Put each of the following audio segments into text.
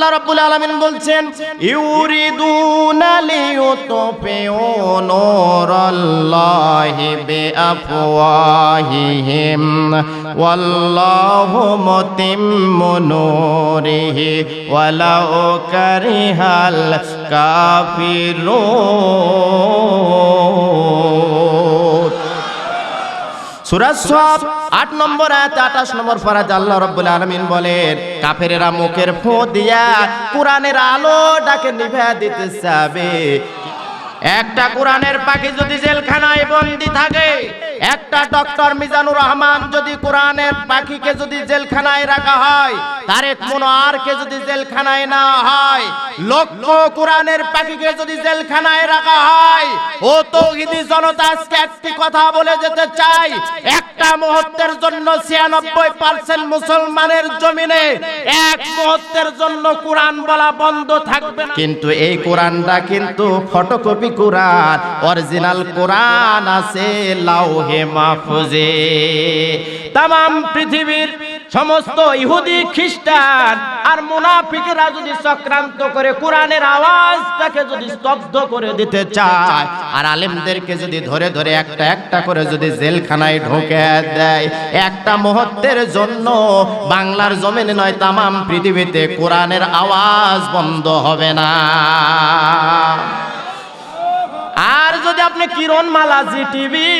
আল্লাহ রাব্বুল আলামিন বলছেন ইউরিদুনা লিয়ুতফিউ নূরাল্লাহি বিআফওয়াহিহিম ওয়াল্লাহু মুতিম্মু নূরিহি ওয়ালাউ কারিহাল কাফিরুন। 8 নম্বর আয়াত 28 নম্বর বলেন, কাফেরেরা মুখের দিতে একটা কোরআনের পাখি যদি জেলখানায় বন্দি থাকে একটা ডক্টর মিজানুর রহমান যদি কোরআনের পাখিকে যদি জেলখানায় রাখা হয়, তারেক মনোয়ারকে যদি জেলখানায় না হয়, লক্ষ কোরআনের পাখিকে যদি জেলখানায় রাখা হয়, ও তৌহিদি জনতা আজকে একটি কথা বলে যেতে চাই, একটা মুহূর্তের জন্য ছিয়ানব্বই পার্সেন্ট মুসলমানের জমিনে এক মুহূর্তের জন্য কোরআন বলা বন্ধ থাকবে কিন্তু এই কোরআনটা কিন্তু ফটোকপি কোরআন অরিজিনাল কোরআন আছে, লাউহে মাহফুজে। তাম পৃথিবীর সমস্ত ইহুদি খ্রিস্টান আর মুনাফিকরা যদি চক্রান্ত করে কোরআনের আওয়াজটাকে যদি স্তব্ধ করে দিতে চায়, আর আলেমদেরকে যদি ধরে ধরে একটা একটা করে যদি জেলখানায় ঢোকে দেয়, একটা মুহূর্তের জন্য বাংলার জমিনে নয়, তামাম পৃথিবীতে কোরআনের আওয়াজ বন্ধ হবে না। আর যদি আপনি কিরণ মালা জি টিভি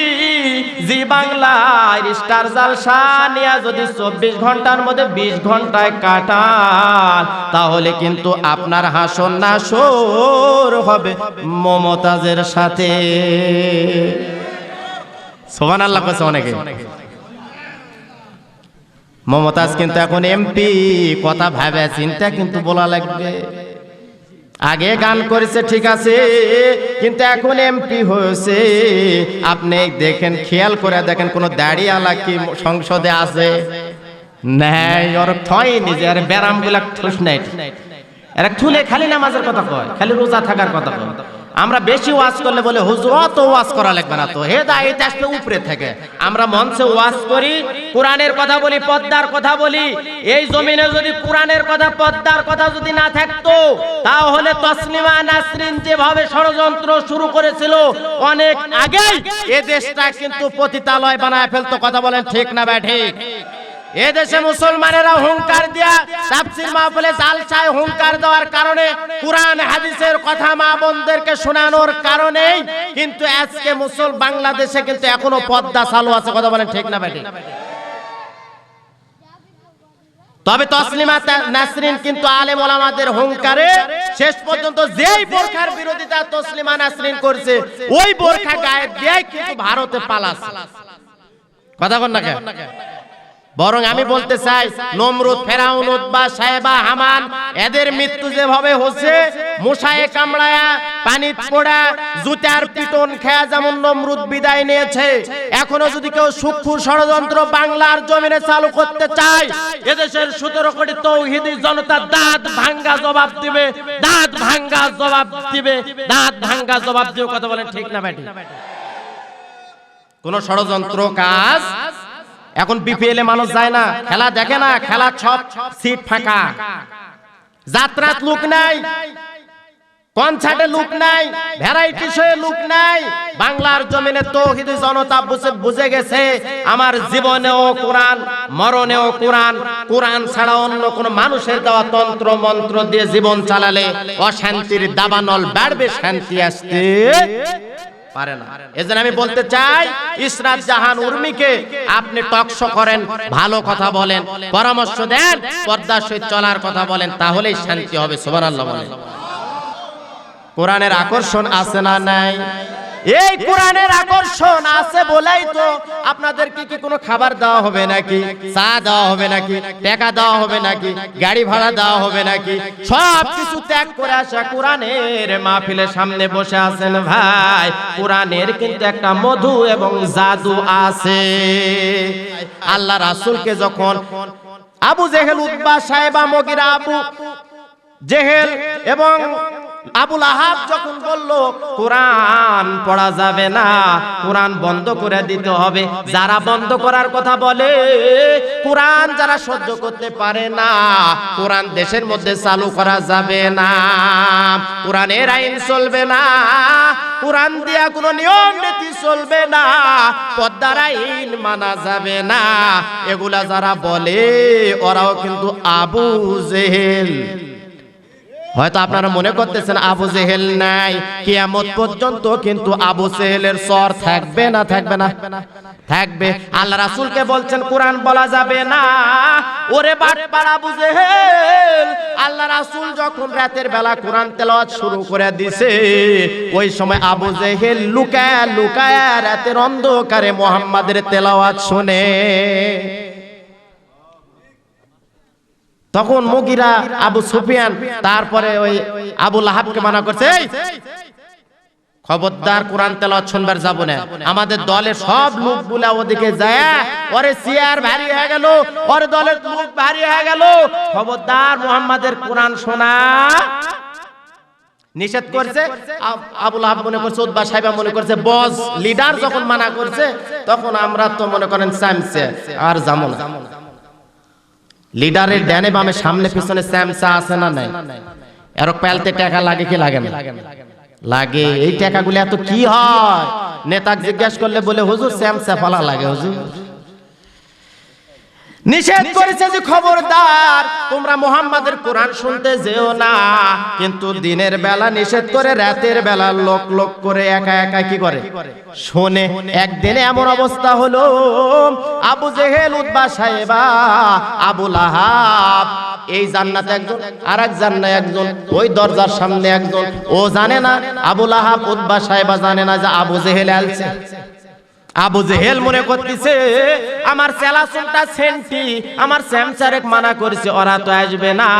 জি বাংলার স্টার জালসা নিয়ে যদি চব্বিশ ঘণ্টার মধ্যে বিশ ঘন্টায় কাটান, তাহলে কিন্তু আপনার হাসন না নাসর হবে মমতাজের সাথে। সোমান আল্লাহ কাছে অনেকে। মমতাজ কিন্তু এখন এমপি, কথা ভাবে, চিন্তা কিন্তু বলা লাগবে। আগে গান করেছে, ঠিক আছে, কিন্তু এখন এমপি হয়েছে। আপনি দেখেন, খেয়াল করে দেখেন, কোনো দাড়িওয়ালা কি সংসদে আছে? নাই, ওর ব্যারামগুলা নাই। ঠুলে খালি নামাজের কথা কয়, খালি রোজা থাকার কথা কয়। আমরা বেশি ওয়াজ করলে বলে, হুজুর, অত ওয়াজ করা লাগবে না তো। হে দায়িত্ব আসবে উপরে থেকে। আমরা মঞ্চে ওয়াজ করি, কোরআনের কথা বলি, পদ্মার কথা বলি। এই জমিনে যদি কোরআনের কথা, পদ্মার কথা যদি না থাকতো, তাহলে তসলিমা নাসরিন যেভাবে ষড়যন্ত্র শুরু করেছিল, অনেক আগেই এ দেশটা কিন্তু পতিতালয় বানায় ফেলতো। কথা বলেন ঠিক না ব্যাঠিক এ দেশে মুসলমানেরা হুঙ্কার দিয়া তাফসীর মাহফিলে জালসায় হুঙ্কার দেওয়ার কারণে কুরআন হাদিসের কথা মা বোনদেরকে শোনানোর কারণে কিন্তু আজকে মুসল বাংলাদেশে কিন্তু এখনও পদ্মা চালু আছে। কথা বলেন ঠিক না বেটি তবে তসলিমা নাসরিন কিন্তু আলেম ওলামাদের হুঙ্কারে শেষ পর্যন্ত যেই বোরখার বিরোধিতা তসলিমা নাসরিন করছে ওই বোরখা গায়ে দিয়ে কিন্তু ভারতে পালাস কথা বল না কেন? বরং আমি বলতে চাই নমরুদ ফেরাউন উদ্বা সাহেবা হামান এদের মৃত্যু যেভাবে হচ্ছে মুসায়ে কামড়ায়া পানি পোড়া জুতার পিটন খেয়া যেমন নমরুদ বিদায় নিয়েছে এখনও যদি কেউ সূক্ষ্ম ষড়যন্ত্র বাংলার জমিনে চালু করতে চায় এদেশের সতেরো কোটি তৌহিদি জনতা দাঁত ভাঙ্গা জবাব দিবে দাঁত ভাঙ্গা জবাব দিবে দাঁত ভাঙ্গা জবাব দিবে কথা বলেন ঠিক না ব্যাটি। কোন ষড়যন্ত্র কাজ এখন বিপিএল এ মানুষ যায় না। খেলা দেখে না, খেলা সব সিট ফাঁকা। যাত্রাত লোক নাই কনসার্টে লোক নাই ভ্যারাইটি শোয়ে লোক নাই। বাংলার জমিনে তৌহিদ জনতা বুঝে বুঝে গেছে, আমার জীবনেও কোরআন, মরণেও কোরআন। কোরআন ছাড়া অন্য কোন মানুষের দেওয়া তন্ত্র, মন্ত্র দিয়ে জীবন চালালে অশান্তির দাবানল বাড়বে, শান্তি আসতে। পারে জাহান উর্মিকে আপনি টকশো করেন, ভালো কথা বলেন, পরামর্শ দেন সহিত চলার কথা বলেন, তাহলেই শান্তি হবে কোরআনের আকর্ষণ আছে না নাই? এই কোরআনের আকর্ষণ আছে বলেই তো আপনাদেরকে কি কোনো খাবার দেওয়া হবে নাকি? চা দেওয়া হবে নাকি? টাকা দেওয়া হবে নাকি? গাড়ি ভাড়া দেওয়া হবে নাকি? সব কিছু ত্যাগ করে আসা কোরআনের মাহফিলের সামনে বসে আছেন ভাই। কোরআনের কিন্তু একটা মধু এবং জাদু আছে। আল্লাহ রাসূলকে যখন আবু জেহেল উদ্বা সাহেবা মগিরা আবু জেহেল এবং আবুল আহাব যখন বলল, কোরআন পড়া যাবে না, কোরআন বন্ধ করে দিতে হবে। যারা বন্ধ করার কথা বলে, কোরআন যারা সহ্য করতে পারে না, কোরআন দেশের মধ্যে চালু করা যাবে না। কোরআনের আইন চলবে না, কোরআন দিয়া কোনো নিয়ম নীতি চলবে না পদ্মার আইন মানা যাবে না। এগুলা যারা বলে, ওরাও কিন্তু আবু জেহেল। হয়তো আপনারা মনে করতেছেন আবু জেহেল নাই। কিয়ামত পর্যন্ত কিন্তু আবু জেহেলের সর থাকবে না থাকবে না। থাকবে। আল্লাহ রাসূলকে বলছেন, কোরআন বলা যাবে না। ওরে বাটপার আবু জেহেল, আল্লাহ রাসূল যখন রাতের বেলা কোরআন তেলাওয়াত শুরু করে দিছে, ওই সময় আবু জেহেল লুকায়া লুকায়া রাতের অন্ধকারে মোহাম্মদের তেলাওয়াত শুনে তখন মুগিরা আবু সুফিয়ান, তারপরে ওই আবু লাহাবকে মানা করছে খবরদার কোরআন তেলাওয়াত শুনবার যাব না। আমাদের দলের সব লোকগুলা ওদিকে যায়, ওরে চেয়ার ভারী হয়ে গেল, ওর দলের লোক ভারী হয়ে গেল। খবরদার মুহাম্মাদের কোরআন শোনা। নিষেধ করছে, আব- আবুল আহাব মনে করছে উদ্বা সাহেবা মনে করছে, বস লিডার যখন মানা করছে, তখন আমরা তো মনে করেন স্যামসে আর না। লিডারের ড্যানে বামে সামনে পিছনে স্যামসা আছে না নাই? এরক পেলতে টাকা লাগে কি লাগে না? লাগে। এই টাকাগুলো এত কি হয়? নেতা জিজ্ঞাসা করলে বলে, হুজুর স্যামসা ফালা লাগে, হুজুর? নিষেধ করেছে যে খবরদার। তোমরা মোহাম্মদের কোরআন শুনতে যেও না। কিন্তু দিনের বেলা নিষেধ করে রাতের বেলা লোক লোক করে একা একা কি করে? শোনে একদিনে এমন অবস্থা হলো। আবু জেহেল উদ্বা সাহেবা আবু লাহাব এই জান্নাতে একজন আর এক জান্নাতে একজন ওই দরজার সামনে একজন। ও জানে না আবু লাহাব উদ্বা সাহেবা জানে না যে আবু জেহেল আলছে। আবু জেহেল মনে করতেছে, আমার সেলাসনটা সেন্টি, আমার স্যামসারেক মানা করেছে, ওরা তো আসবে না।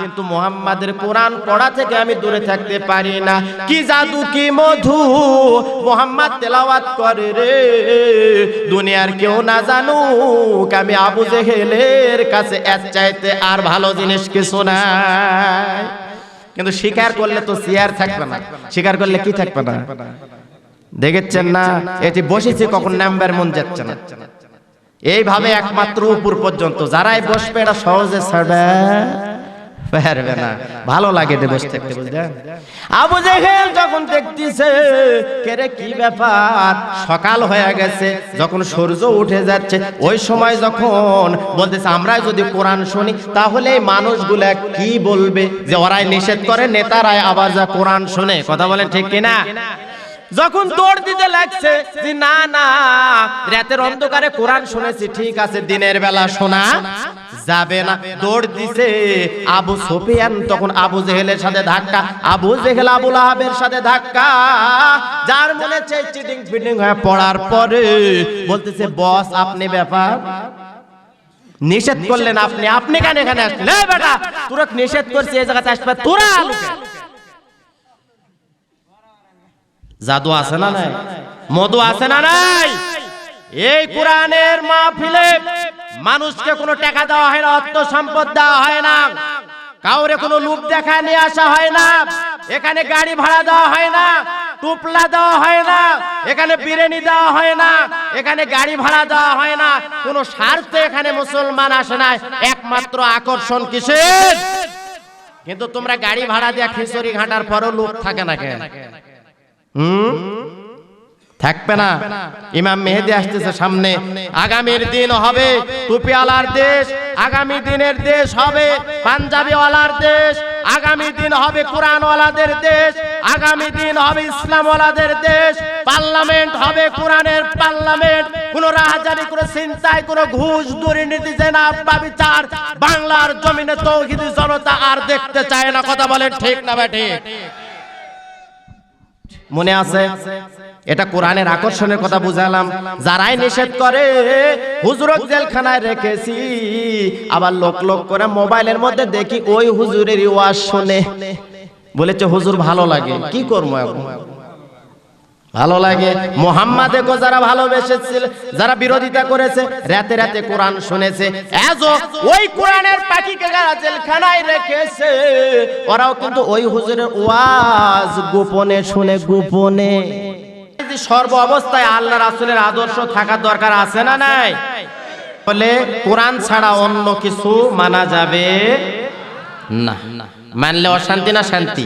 কিন্তু মোহাম্মদের কোরআন পড়া থেকে আমি দূরে থাকতে পারি না। কি জাদু, কি মধু, মোহাম্মদ তেলাওয়াত করে রে। দুনিয়ার কেউ না জানুক, আমি আবু জেহেলের কাছে এক চাইতে আর ভালো জিনিস কিছু নাই। কিন্তু স্বীকার করলে তো চেয়ার থাকবে না। স্বীকার করলে কি থাকবে না? দেখেছেন না? এটি বসেছে কখন নাম্বার মন যাচ্ছে না। এইভাবে একমাত্র উপর পর্যন্ত যারাই বসবে এটা সহজে ছাড়বে। না। ভালো লাগে আবু যখন দেখতেছে কেরে কি ব্যাপার? সকাল হয়ে গেছে, যখন সূর্য উঠে যাচ্ছে, ওই সময় যখন বলতেছে আমরা যদি কোরআন শুনি, তাহলে মানুষগুলা কি বলবে? যে ওরাই নিষেধ করে, নেতারাই আবার যা কোরআন শুনে। কথা বলেন ঠিক কিনা? যখন দৌড় দিতে লাগছে, যে না না, রাতের অন্ধকারে কোরআন শুনেছি, ঠিক আছে, দিনের বেলা শোনা যাবে না। দৌড় দিছে আবু সুফিয়ান, তখন আবু জেহেলের সাথে ধাক্কা, আবু জেহেল আবু লাহাবের সাথে ধাক্কা। যার মনে চাই চিটিং ফিটিং হয়ে পড়ার পরে বলতেছে, বস, আপনি ব্যাপার নিষেধ করলেন আপনি। আপনি কেন এখানে আসলেন? বেটা, তোরা নিষেধ করছি এই জায়গাতে আসবে তোরা জাদু আছে না নাই? মধু আছে না নাই? এই কোরআনের মাহফিলে মানুষকে কোনো টাকা দেওয়া হয় না, অর্থ সম্পদ দেওয়া হয় না। কাউরে কোনো লুপ দেখায় নিয়ে আসা হয় না। এখানে গাড়ি ভাড়া দেওয়া হয় না, টুপলা দেওয়া হয় না, এখানে বিরিয়ানি দেওয়া হয় না, এখানে গাড়ি ভাড়া দেওয়া হয় না। কোনো স্বার্থে এখানে মুসলমান আসে না, একমাত্র আকর্ষণ কিসের? কিন্তু তোমরা গাড়ি ভাড়া দিয়ে খিচুড়ি ঘাটার পরও লোক থাকে না কেন? হুম? থাকবে না। ইমাম মেহেদি আসতেছে সামনে। আগামীর দিন হবে টুপিওয়ালার দেশ আগামী দিনের দেশ হবে পাঞ্জাবিওয়ালার দেশ আগামী দিন হবে কোরআনওয়ালাদের দেশ আগামী দিন হবে ইসলামওয়ালাদের দেশ পার্লামেন্ট হবে কোরআনের পার্লামেন্ট কোন রাহাজারি কোন চিন্তায় কোন ঘুষ দুর্নীতি জেনা বিচার বাংলার জমিনে তৌহিদি জনতা আর দেখতে চায় না। কথা বলেন ঠিক না বেঠে মনে আছে? এটা কোরআনের আকর্ষণের কথা বুঝালাম। যারাই নিষেধ করে, হুজুরক জেলখানায় রেখেছি। আবার লোক লোক করে মোবাইলের মধ্যে দেখি ওই হুজুরের ওয়াজ শুনে। বলেছে, হুজুর ভালো লাগে, কি করব এখন? ভালো লাগে। মোহাম্মদেকে যারা ভালোবেসেছিল, যারা বিরোধিতা করেছে, রাতে রাতে কোরআন শুনেছে। এজো ওই কোরআনের যারা জেলখানায় রেখেছে, ওরাও কিন্তু ওই হুজুরের ওয়াজ গোপনে শুনে, গোপনে। সর্ব অবস্থায় আল্লাহ রাসূলের আদর্শ থাকার দরকার আছে না নাই? বলে কোরআন ছাড়া অন্য কিছু মানা যাবে না। মানলে অশান্তি না শান্তি?